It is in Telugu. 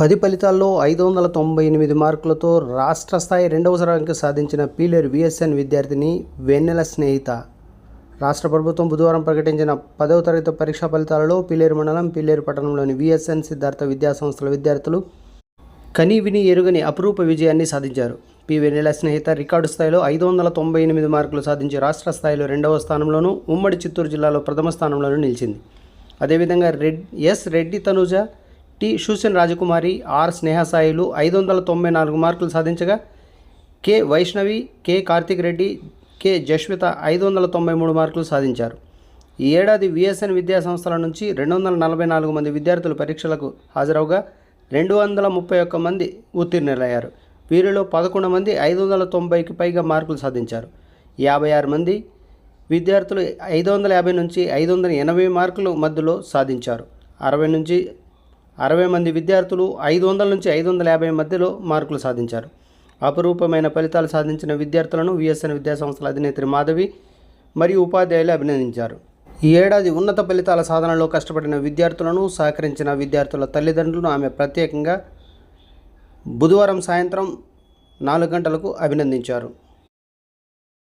పది ఫలితాల్లో ఐదు వందల తొంభై ఎనిమిది మార్కులతో రాష్ట్ర స్థాయి రెండవ ర్యాంకు సాధించిన పీలేరు విఎస్ఎన్ విద్యార్థిని వెన్నెల స్నేహిత. రాష్ట్ర ప్రభుత్వం బుధవారం ప్రకటించిన పదవ తరగతి పరీక్షా ఫలితాలలో పీలేరు మండలం పీలేరు పట్టణంలోని విఎస్ఎన్ సిద్ధార్థ విద్యా సంస్థల విద్యార్థులు కని విని ఎరుగని అపురూప విజయాన్ని సాధించారు. పి వెన్నెల స్నేహిత రికార్డు స్థాయిలో ఐదు వందల తొంభై ఎనిమిది మార్కులు సాధించి రాష్ట్ర స్థాయిలో రెండవ స్థానంలోనూ ఉమ్మడి చిత్తూరు జిల్లాలో ప్రథమ స్థానంలోనూ నిలిచింది. అదేవిధంగా రెడ్ ఎస్ రెడ్డి తనుజ టి షూసెన్ రాజకుమారి ఆర్ స్నేహసాయిలు ఐదు వందల తొంభై నాలుగు మార్కులు సాధించగా K Vaishnavi K Karthik Reddy K Jaswitha ఐదు వందల తొంభై మూడు మార్కులు సాధించారు. ఈ ఏడాది విఎస్ఎన్ విద్యా సంస్థల నుంచి రెండు వందల నలభై నాలుగు మంది విద్యార్థులు పరీక్షలకు హాజరవగా రెండు వందల ముప్పై ఒక్క మంది ఉత్తీర్ణులయ్యారు. వీరిలో పదకొండు మంది ఐదు వందల తొంభైకి పైగా మార్కులు సాధించారు. యాభై ఆరు మంది విద్యార్థులు ఐదు వందల యాభై నుంచి ఐదు వందల ఎనభై మార్కులు మధ్యలో సాధించారు. అరవై నుంచి అరవై మంది విద్యార్థులు ఐదు వందల నుంచి ఐదు వందల యాభై మధ్యలో మార్కులు సాధించారు. అపురూపమైన ఫలితాలు సాధించిన విద్యార్థులను విఎస్ఎన్ విద్యాసంస్థల అధినేత్రి మాధవి మరియు ఉపాధ్యాయులు అభినందించారు. ఈ ఏడాది ఉన్నత ఫలితాల సాధనలో కష్టపడిన విద్యార్థులను సహకరించిన విద్యార్థుల తల్లిదండ్రులను ఆమె ప్రత్యేకంగా బుధవారం సాయంత్రం నాలుగు గంటలకు అభినందించారు.